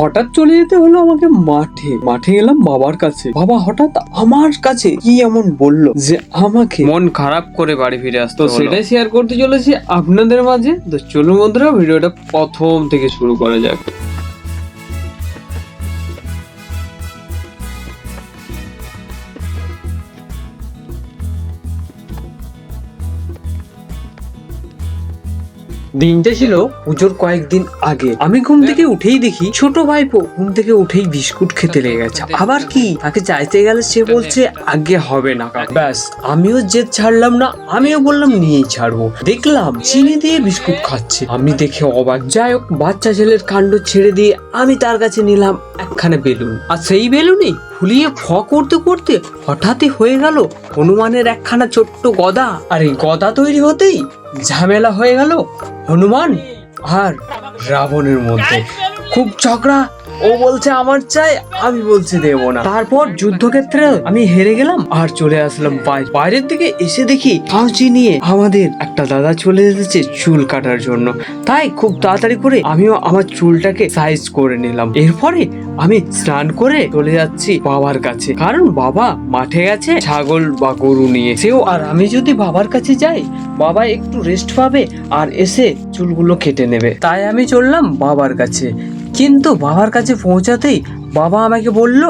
হঠাৎ চলে যেতে হলো আমাকে মাঠে। মাঠে এলাম বাবার কাছে। বাবা হঠাৎ আমার কাছে কি এমন বলল যে আমাকে মন খারাপ করে বাড়ি ফিরে আসতো সেটাই শেয়ার করতে চলেছি আপনাদের মাঝে। তো চলুন বন্ধুরা ভিডিওটা প্রথম থেকে শুরু করা যাক। দিনটা ছিল পুজোর কয়েকদিন আগে। আমি ঘুম থেকে উঠেই দেখি ছোট ভাইপো ঘুম থেকে উঠেই বিস্কুট খেতে লেগে গেছে। আবার কি? তাকে চাইতে গেলে সে বলছে, আগে হবে না ব্যাস, আমিও জেদ ছাড়লাম না, আমিও বললাম, নিয়েই ছাড়বো। দেখলাম চিনি দিয়ে বিস্কুট খাচ্ছে। আমি দেখে অবাক। যাই হোক, বাচ্চা ছেলের কাণ্ড ছেড়ে দিয়ে আমি তার কাছে নিলাম একখানা বেলুন। আর সেই বেলুনই ফুলিয়ে ফ করতে করতে হঠাৎই হয়ে গেল হনুমানের একখানা ছোট্ট গদা। আর এই গদা তৈরি হতেই ঝামেলা হয়ে গেল হনুমান আর রাবণের মধ্যে। খুব ঝগড়া ও বলছে, আমার চাই, আমি বলছি দেবো না। তারপর যুদ্ধক্ষেত্রে আমি হেরে গেলাম আর চলে আসলাম বাইরে। বাইরের দিকে এসে দেখি কাউচি নিয়ে আমাদের একটা দাদা চলে এসেছে চুল কাটার জন্য। তাই খুব তাড়াতাড়ি করে আমিও আমার চুলটাকে সাইজ করে নিলাম। এরপরে আমি স্নান করে চলে যাচ্ছি বাবার কাছে। কারণ বাবা মাঠে গেছে ছাগল বা গরু নিয়ে। সেও আর আমি যদি বাবার কাছে যাই, বাবা একটু রেস্ট পাবে আর এসে চুলগুলো কেটে নেবে। তাই আমি চললাম বাবার কাছে। কিন্তু বাবার কাছে পৌঁছাতেই বাবা আমাকে বলল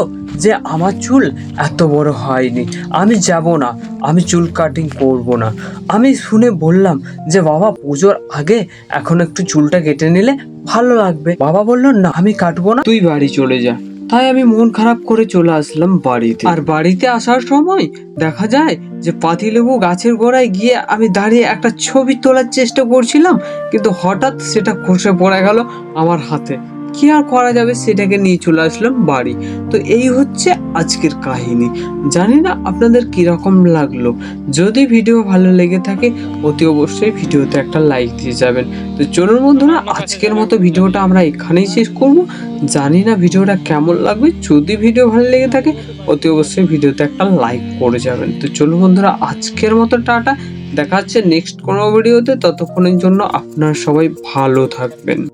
যে আমার চুল এত বড় হয়নি, আমি যাব না, আমি চুল কাটিং করব না। আমি শুনে বললাম যে বাবা, পুজোর আগে এখন একটু চুলটা কেটে নিলে ভালো লাগবে। বাবা বলল, না, আমি কাটবো না, তুই বাড়ি চলে যা। তাই আমি মন খারাপ করে চলে আসলাম বাড়িতে। আর বাড়িতে আসার সময় দেখা যায় যে পাতিলেবু গাছের গোড়ায় গিয়ে আমি দাঁড়িয়ে একটা ছবি তোলার চেষ্টা করছিলাম, কিন্তু হঠাৎ সেটা খসে পড়ে গেল আমার হাতে। কি আর করা যাবে সেটাকে নিয়ে চলে আসলাম বাড়ি। তো এই হচ্ছে আজকের কাহিনী। জানি না আপনাদের কীরকম লাগল। যদি ভিডিও ভালো লেগে থাকে, অতি অবশ্যই ভিডিওতে একটা লাইক দিয়ে যাবেন। তো চলুন বন্ধুরা, আজকের মতো ভিডিওটা আমরা এখানেই শেষ করব। জানি না ভিডিওটা কেমন লাগবে। যদি ভিডিও ভালো লেগে থাকে, অতি অবশ্যই ভিডিওতে একটা লাইক করে যাবেন। তো চলুন বন্ধুরা, আজকের মতো টাটা। দেখা হচ্ছে নেক্সট কোনো ভিডিওতে। ততক্ষণের জন্য আপনারা সবাই ভালো থাকবেন।